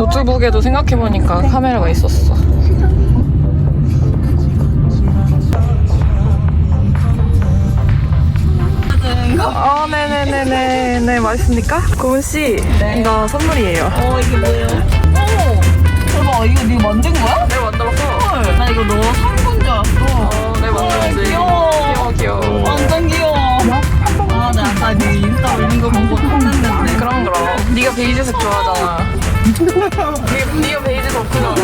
노트북에도 생각해보니까 카메라가 있었어. 아, 네네네네. 네, 맛있습니까? 고은씨, 이거 선물이에요. 어 이게 뭐예요? 오 대박 이거 네가 만든 거야? 네, 만들었어. 헐. 나 이거 너 사는 줄 알았어. 어, 네, 만들었지. 귀여워. 귀여워, 귀여워. 완전 귀여워. 아, 나 아까 네 인스타 올린 거 보고 탐냈는데. 그럼, 그럼. 네가 베이지색 좋아하잖아. 네가, 네가 베이지 덕후잖아.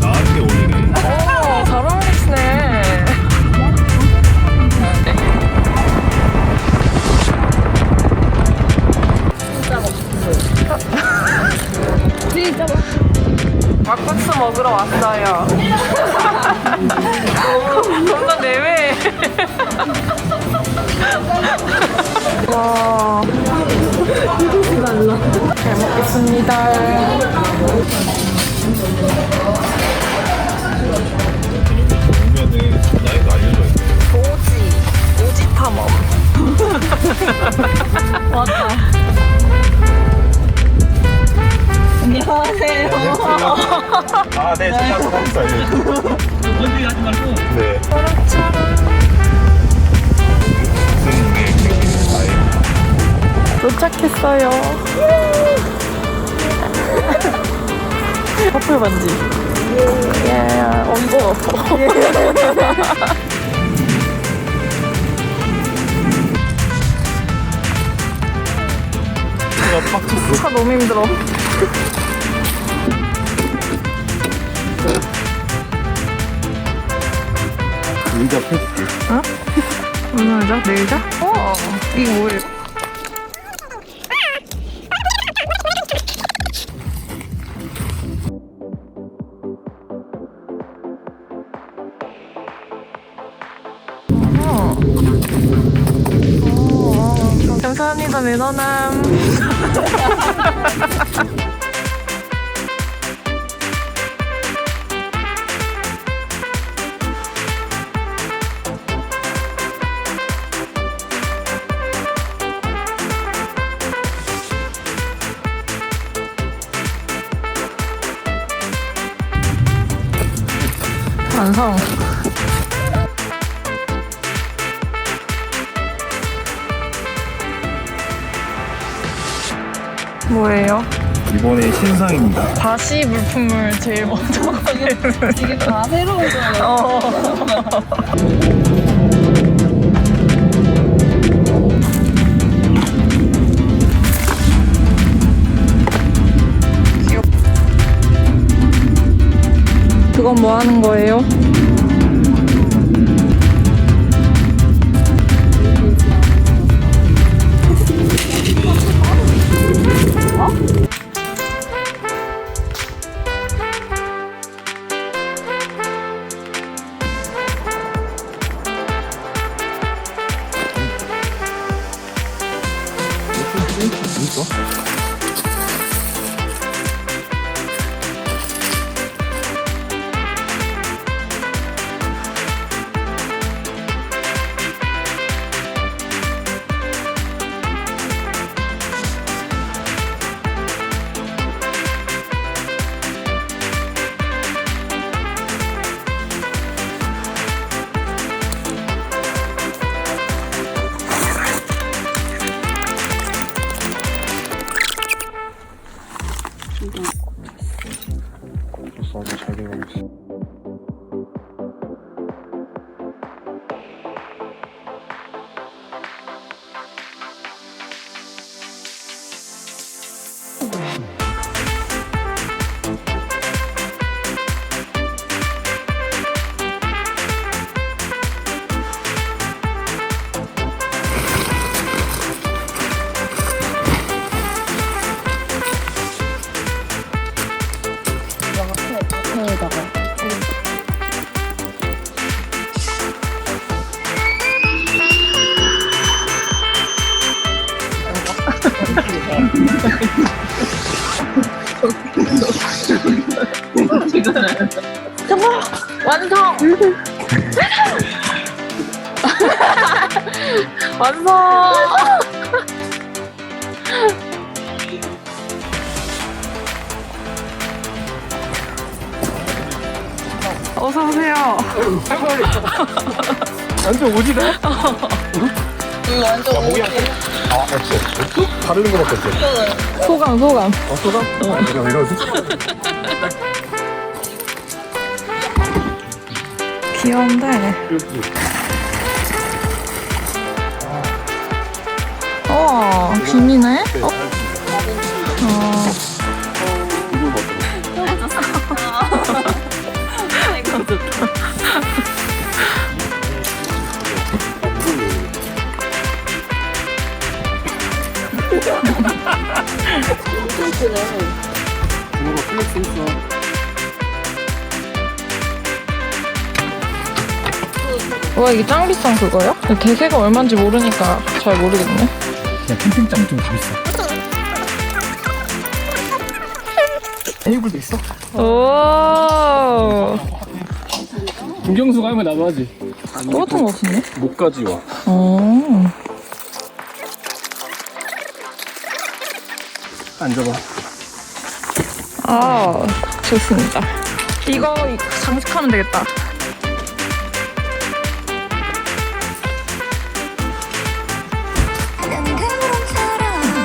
나한테 올리네. 오, 잘 어울리시네. 막국수 먹으러 왔어요. 점점 내외. 와. 잘 먹겠습니다. 도착했어요. 커플 반지. 예, 엄청 제가 빡쳤어. 차 너무 힘들어. 의자 패스. 오늘 자? 내일 자? 어, 이게 뭐예요? 감사합니다, 매너남. 뭐예요? 이번에 신상입니다. 다시 물품을 제일 먼저 꺼내는. 이게 다 새로운 거예요. 어. 그건 뭐 하는 거예요? 이 완성! 완성! 어. 완전 오지네? 이거 완전 목이 안 아, 없어. 없어? 바르는 거밖에 없어. 소감, 소감. 아, 쏟아? 어. 이거 이러지? 귀여운데. 어, 김이네? 어? 어. 이거 플렉스 있어. 와, 이게 짱 비싼 그거요? 대세가 얼마인지 모르니까 잘 모르겠네. 그냥 캠핑장 좀 비싸. 테이블도 있어? 오. 김경수 가면 나도 하지. 똑같은 거 같은데? 목까지 와. 어. 앉아봐. 아, 좋습니다. 이거 장식하면 되겠다.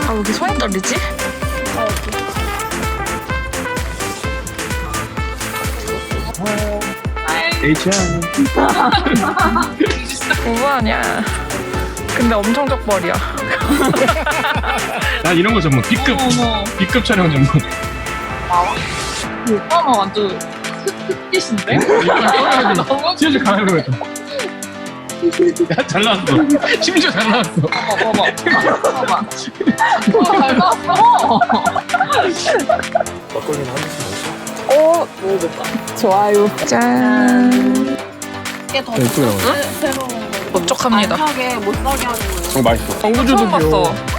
아, 왜 이렇게 손이 떨리지? H&M. 아니야. 근데 엄청 적벌이야. 난 이런 거 전문. B급. 어머 B급 촬영 전문. 오빠만 완전 흑흑빛인데? 진짜 가려고 했다. 야, 잘 나왔어. 심지어 잘 나왔어. 봐봐 봐봐 봐봐 어잘 나왔어 막걸리는 한 잔씩 오, 좋아요. 짠. 이게 더 예쁘게 나와. 새로운 거 법적합니다. 안 사게 못 사게 하는 거 어, 맛있어. 처음 봤어.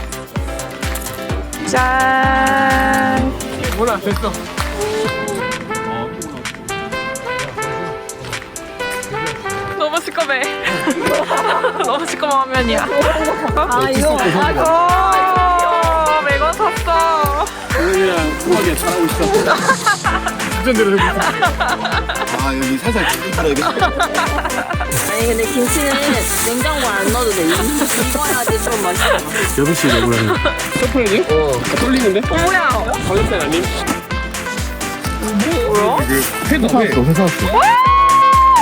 짠. 뭐라, 됐어. 너무 시커매. 너무 시커먼 화면이야. 아 이거 오, 매건 샀어. 오늘이랑 후하게 잘하고 있어. 주전대로 해보자. 아 여기 살살 들어야겠다. 아니 근데 김치는 냉장고 안 넣어도 돼 익어야지 좀 맛있어 6시에 먹으라는. 서프라이즈? 어. 쏠리는데? 뭐야? 가격대 아님? 뭐야? 회도 회. 회사 왔어.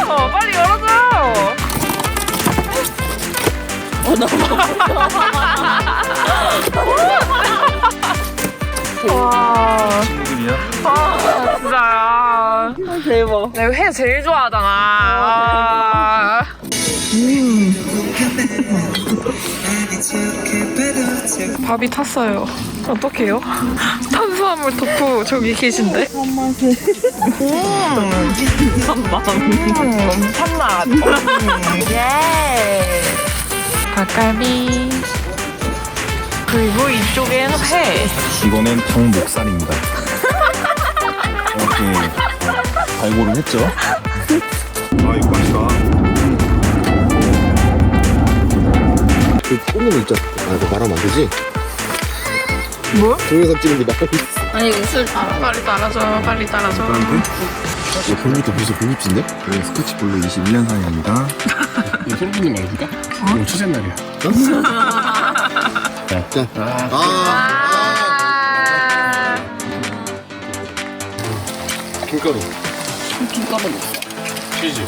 어, 빨리 열어줘. 와, 친구들이야? 아, 진짜야. 대박 내가 회 제일 좋아하잖아. 아. 음. 밥이 탔어요. 어떡해요? 탄수화물 덕후 저기 계신데? 음, 음, 탄맛. 음, 예. 닭갈비. 그리고 이쪽엔 회. 이거는 닭목살입니다. 이렇게 발골을 했죠. 아 이거 맛있다. 그거 있잖아. 아 이거 말하면 안 되지? 뭐? 동영상 찍는데 말하면 아니 이거 술 따라 빨리 따라줘, 빨리 따라줘. 이거 본부터 벌써 본입인데? 네, 스코치 블루 21년 상입니다. 이거 솔직히 말해줄까? 오늘 추세 날이야. 자, 아, 아, 아. 아. 김가루. 김가루 넣어 치즈.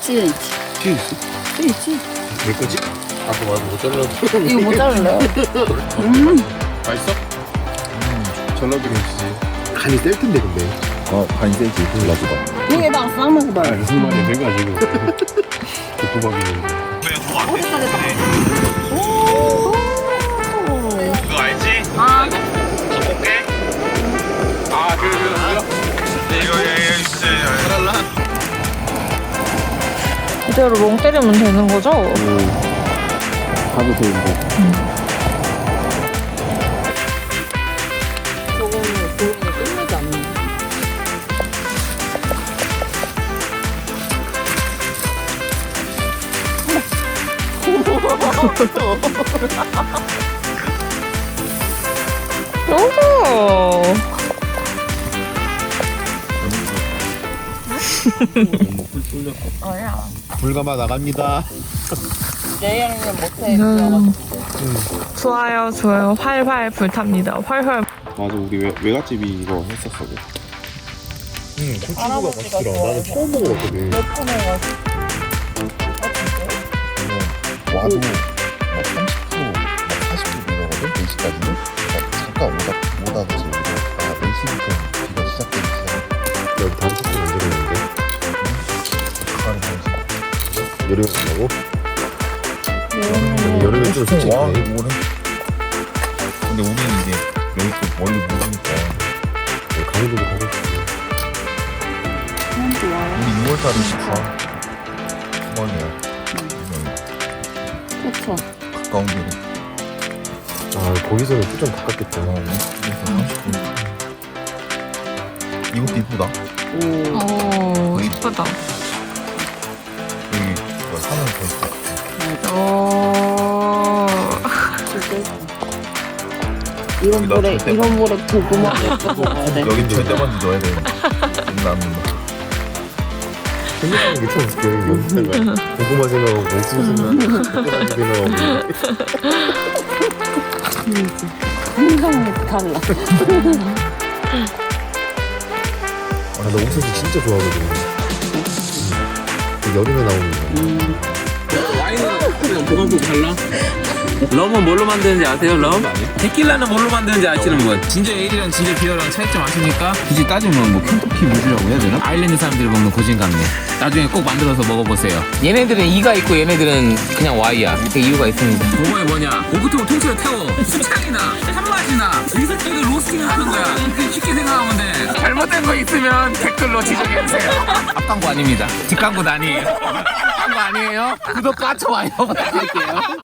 치즈 치즈. 치즈 내 거지? 아까 말고 못 잘라. 이거 못 자를래요? 맛있어? 전라도 김치지. 간이 셀 텐데 근데. 어, 간이 세지. 몰라줘봐. 여기다가 아, 싸먹어봐요 무슨 말이야, 내가 지금. 도박이네. 아 아, 이대로 롱 때리면 되는 거죠? 가도 되는데. 저거는 끝내지 않는 오. 불가마 나갑니다. 여행은 못해. 음. 좋아요, 좋아요. 활활 불탑니다. 활활. 맞아 우리 외, 외갓집이 이거 했었어. 응, 고추가 맛있더라. 나는 처음 먹어봤거든. 몇번 해가지고. 와도 막 30%, 막 40% 내려거든, 4시까지는. 그러니까 잠깐 오다, 오다 그지. 아, 4시부터 비가 시작되기 시작. 여기 다른 식당 언제 여름에 온다고? 여름에 좀 솔직히 와, 오래. 근데 우리는 이제 여기 또 멀리 모르니까. 강의도도 가고 싶어. 우리 6월달에 14. 주말이야. 그쵸. 가까운 데로. 아, 거기서는 좀 가깝겠다. 이것도 이쁘다. 오. 오, 이쁘다. 이런 여기다 물에, 절대 이런 물에 고구마 넣고 먹어야 돼. 여긴 절대 먼저 넣어야 돼. 남는 생각하는 게 참 웃겨. 연습생활. 고구마 생각하고 옥수수 생각하고 고구마 생각하고. 생각이 달라. 아, 나 옥수수 진짜 좋아하거든. 그 여름에 나오는 거. 와인은 또 달라. 럼은 뭘로 만드는지 아세요? 럼? 데킬라는 뭘로 만드는지 아시는 분? 진저 에일이랑 진저 비어랑 차이점 아십니까? 굳이 따지면 뭐 켄터키 무주라고 해야 되나? 아일랜드 사람들이 먹는 고진 같네. 나중에 꼭 만들어서 먹어보세요. 얘네들은 이가 있고 얘네들은 그냥 Y야. 그 이유가 있습니다. 그거에 뭐냐? 오크통을 통째로 태워. 수창이나 한맛이나 리서치를 로스팅을 하는 거야. 쉽게 생각하면 돼. 잘못된 거 있으면 댓글로 지적해주세요. 앞광고 아닙니다. 뒷광고도 아니에요. 광고 아니에요. 구독과 좋아요 부탁드릴게요.